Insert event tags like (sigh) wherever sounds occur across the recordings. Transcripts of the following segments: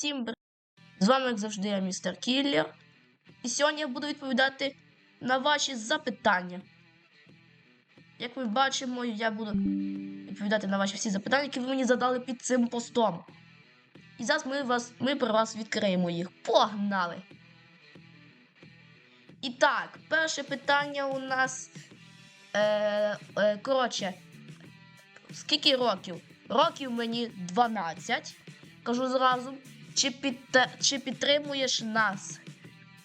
всім бр- з вами, як завжди, я містер Кіллер. І сьогодні я буду відповідати на ваші запитання. Як ми бачимо, я буду відповідати на ваші всі запитання, які ви мені задали під цим постом. І зараз ми, вас, ми при вас відкриємо їх. Погнали! І так, перше питання у нас. Е, е, коротше, скільки років? Років мені 12. Кажу зразу. Чи, під, чи підтримуєш нас?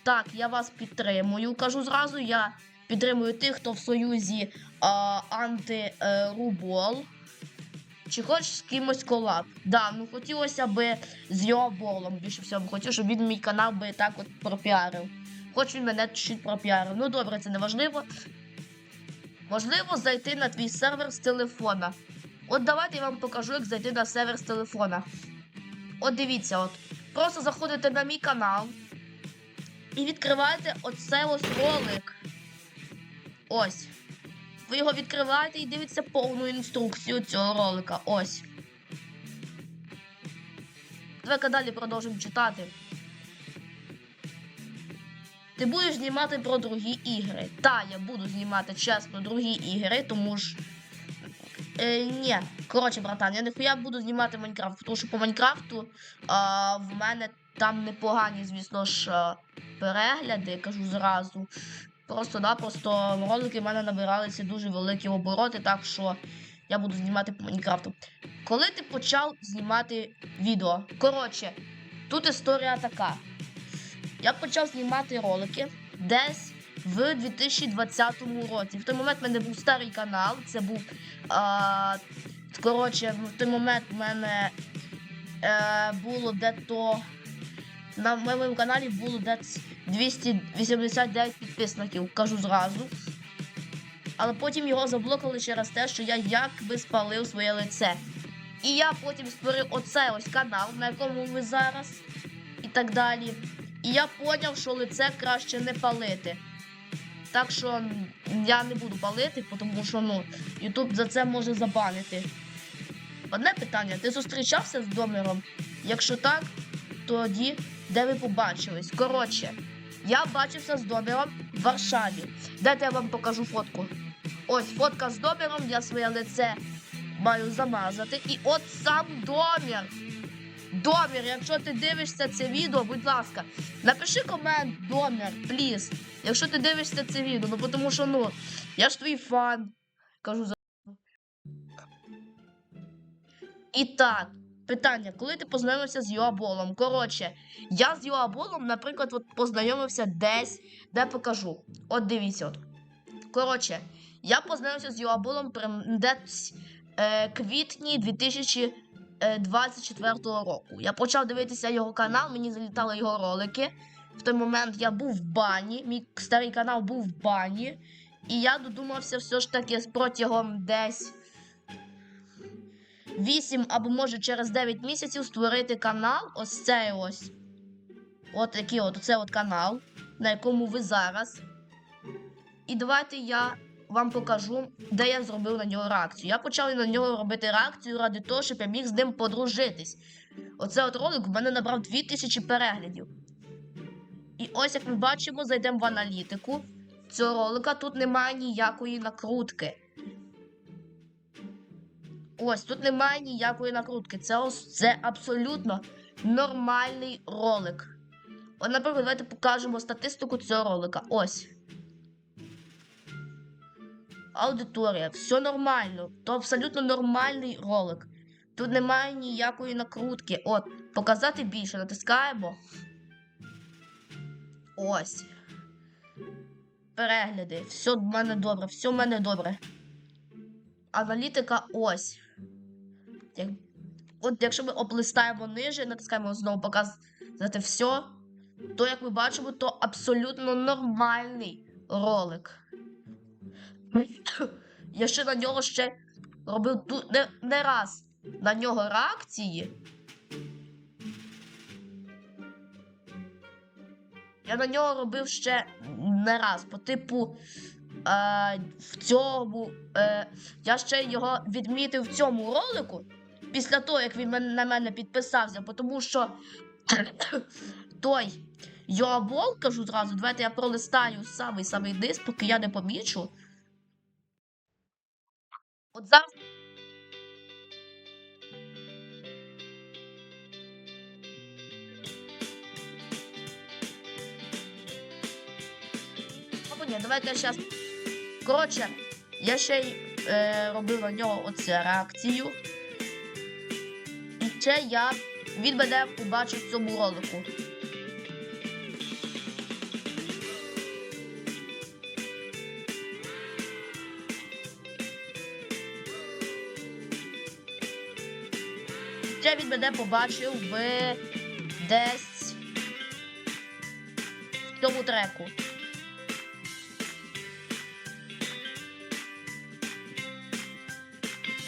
Так, я вас підтримую. Кажу зразу, я підтримую тих, хто в Союзі антирубол. Чи хочеш з кимось колаб? Да, ну хотілося би з його болом більше всього. Хотів, щоб він мій канал би так от пропіарив. Хоч він мене чуть пропіарив. Ну добре, це не важливо. Можливо, зайти на твій сервер з телефона. От давайте я вам покажу, як зайти на сервер з телефона. От дивіться, от. Просто заходите на мій канал і відкриваєте оце ось ролик. Ось. Ви його відкриваєте і дивіться повну інструкцію цього ролика. Ось. Давай далі продовжимо читати. Ти будеш знімати про другі ігри. Та, я буду знімати чесно другі ігри, тому ж. Е, ні, коротше, братан, я ніхуя буду знімати Майнкрафт, тому що по Майнкрафту а, в мене там непогані, звісно ж, перегляди, кажу зразу. Просто-напросто ролики в мене набиралися дуже великі обороти, так що я буду знімати по Майнкрафту. Коли ти почав знімати відео? Коротше, тут історія така. Я почав знімати ролики десь в 2020 році. В той момент в мене був старий канал. Це був. А, коротше, в той момент в мене е, було де-то. На моєму каналі було десь 289 підписників, кажу зразу. Але потім його заблокали через те, що я якби спалив своє лице. І я потім створив оцей ось канал, на якому ви зараз, і так далі. І я поняв, що лице краще не палити. Так що я не буду палити, тому що ну, Ютуб за це може забанити. Одне питання: ти зустрічався з Домером? Якщо так, тоді де ви побачились? Коротше, я бачився з Домером в Варшаві. Дайте я вам покажу фотку. Ось фотка з Домером, я своє лице маю замазати. І от сам Домер. Домір, якщо ти дивишся це відео, будь ласка, напиши комент, Домір, пліз. Якщо ти дивишся це відео, ну тому що ну, я ж твій фан. Кажу І так, питання, коли ти познайомився з Йоаболом? Коротше, я з Йоаболом, наприклад, от познайомився десь, де покажу. От дивіться. от. Коротше, я познайомився з Йоаболом при десь е, квітні 2000. 24-го року. Я почав дивитися його канал, мені залітали його ролики. В той момент я був в бані, мій старий канал був в бані. І я додумався все ж таки протягом десь 8 або може через 9 місяців створити канал. Ось цей ось. От такий от оце от канал, на якому ви зараз. І давайте я вам покажу, де я зробив на нього реакцію. Я почав на нього робити реакцію ради того, щоб я міг з ним подружитись. Оце от ролик в мене набрав 2000 переглядів. І ось як ми бачимо, зайдемо в аналітику. Цього ролика тут немає ніякої накрутки. Ось тут немає ніякої накрутки. Це це абсолютно нормальний ролик. От, наприклад, давайте покажемо статистику цього ролика. Ось аудиторія, все нормально. То абсолютно нормальний ролик. Тут немає ніякої накрутки. От, показати більше, натискаємо. Ось. Перегляди. Все в мене добре, все в мене добре. Аналітика ось. От якщо ми облистаємо ниже, натискаємо знову показати все, то, як ми бачимо, то абсолютно нормальний ролик. (clears throat) Я ще на нього ще робив не, не раз на нього реакції. Я на нього робив ще не раз. По типу, е, в цьому. Е, я ще його відмітив в цьому ролику. Після того, як він на мене підписався, тому що (coughs) той Йоабол, кажу зразу, давайте я пролистаю самий самий низ, поки я не помічу. От зараз. Ні, давайте я зараз. Коротше, я ще й е, робив на нього оце реакцію. Ще я він мене побачив в цьому ролику. Ще він мене побачив в десь в цьому треку.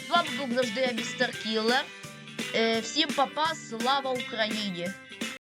З вами був завжди я містер Кіллер. Е, всім папа, слава Україні!